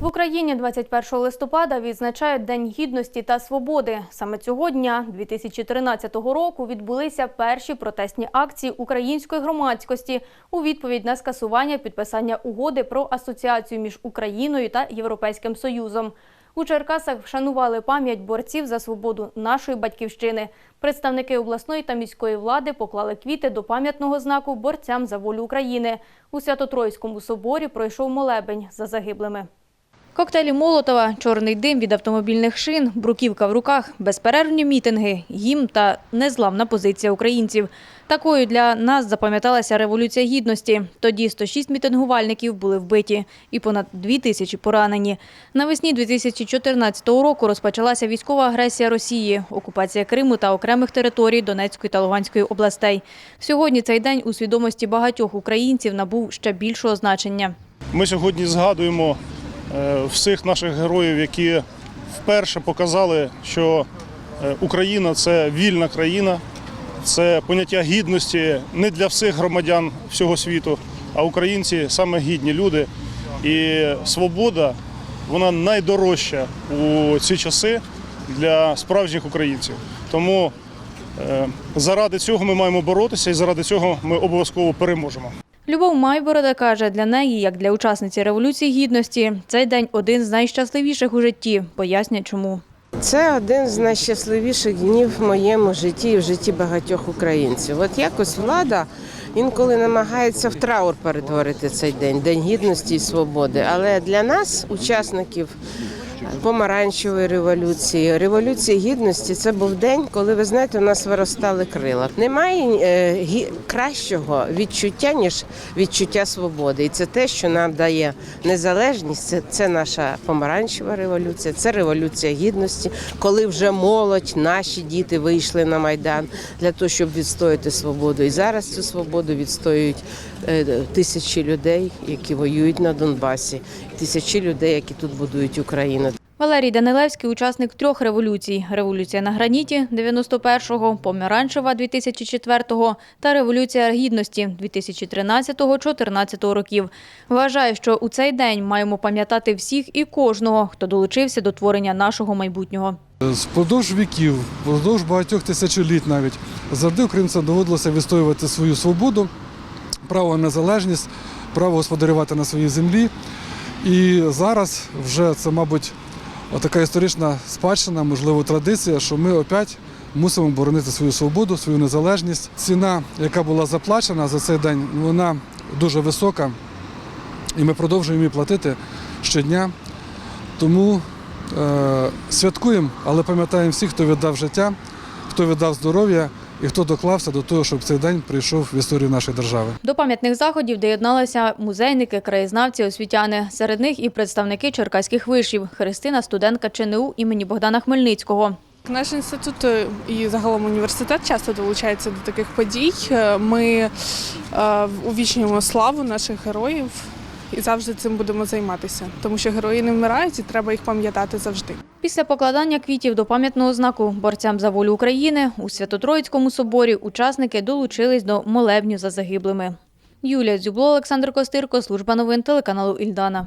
В Україні 21 листопада відзначають День гідності та свободи. Саме цього дня, 2013 року, відбулися перші протестні акції української громадськості у відповідь на скасування підписання угоди про асоціацію між Україною та Європейським Союзом. У Черкасах вшанували пам'ять борців за свободу нашої батьківщини. Представники обласної та міської влади поклали квіти до пам'ятного знаку борцям за волю України. У Свято-Троїцькому соборі пройшов молебень за загиблими. Коктейлі Молотова, чорний дим від автомобільних шин, бруківка в руках, безперервні мітинги, гімн та незламна позиція українців. Такою для нас запам'яталася Революція Гідності. Тоді 106 мітингувальників були вбиті і понад 2 тисячі поранені. Навесні 2014 року розпочалася військова агресія Росії, окупація Криму та окремих територій Донецької та Луганської областей. Сьогодні цей день у свідомості багатьох українців набув ще більшого значення. Ми сьогодні згадуємо всіх наших героїв, які вперше показали, що е, Україна це вільна країна, це поняття гідності не для всіх громадян всього світу, а українці саме гідні люди. І свобода вона найдорожча у ці часи для справжніх українців. Тому е, заради цього ми маємо боротися і заради цього ми обов'язково переможемо. Любов Майборода каже, для неї, як для учасниці Революції Гідності, цей день один з найщасливіших у житті. Пояснять чому. Це один з найщасливіших днів в моєму житті і в житті багатьох українців. От якось влада інколи намагається в траур перетворити цей день, День гідності і свободи. Але для нас, учасників помаранчевої революції, революції гідності, це був день, коли ви знаєте, у нас виростали крила. Немає е, кращого відчуття ніж відчуття свободи, і це те, що нам дає незалежність. Це, це наша помаранчева революція, це революція гідності, коли вже молодь, наші діти вийшли на майдан для того, щоб відстояти свободу. І зараз цю свободу відстоюють е, тисячі людей, які воюють на Донбасі, тисячі людей, які тут будують Україну. Валерій Данилевський – учасник трьох революцій. Революція на граніті 91-го, Помаранчева 2004-го та Революція Гідності 2013-2014 років. Вважає, що у цей день маємо пам'ятати всіх і кожного, хто долучився до творення нашого майбутнього. Впродовж віків, впродовж багатьох тисячоліть навіть завжди українцям доводилося відстоювати свою свободу, право на незалежність, право господарювати на своїй землі. І зараз вже це, мабуть, така історична спадщина, можливо, традиція, що ми опять мусимо боронити свою свободу, свою незалежність. Ціна, яка була заплачена за цей день, вона дуже висока, і ми продовжуємо її платити щодня. Тому е, святкуємо, але пам'ятаємо всіх, хто віддав життя, хто віддав здоров'я і хто доклався до того, щоб цей день прийшов в історію нашої держави. До пам'ятних заходів доєдналися музейники, краєзнавці, освітяни. Серед них і представники черкаських вишів. Христина – студентка ЧНУ імені Богдана Хмельницького. Наш інститут е, і загалом університет часто долучається до таких подій. Е, Ми е, увічнюємо славу наших героїв і завжди цим будемо займатися, тому що герої не вмирають і треба їх пам'ятати завжди. Після покладання квітів до пам'ятного знаку борцям за волю України у Свято-Троїцькому соборі учасники долучились до молебню за загиблими. Юлія Дзюбло, Олександр Костирко, служба новин телеканалу Ільдана.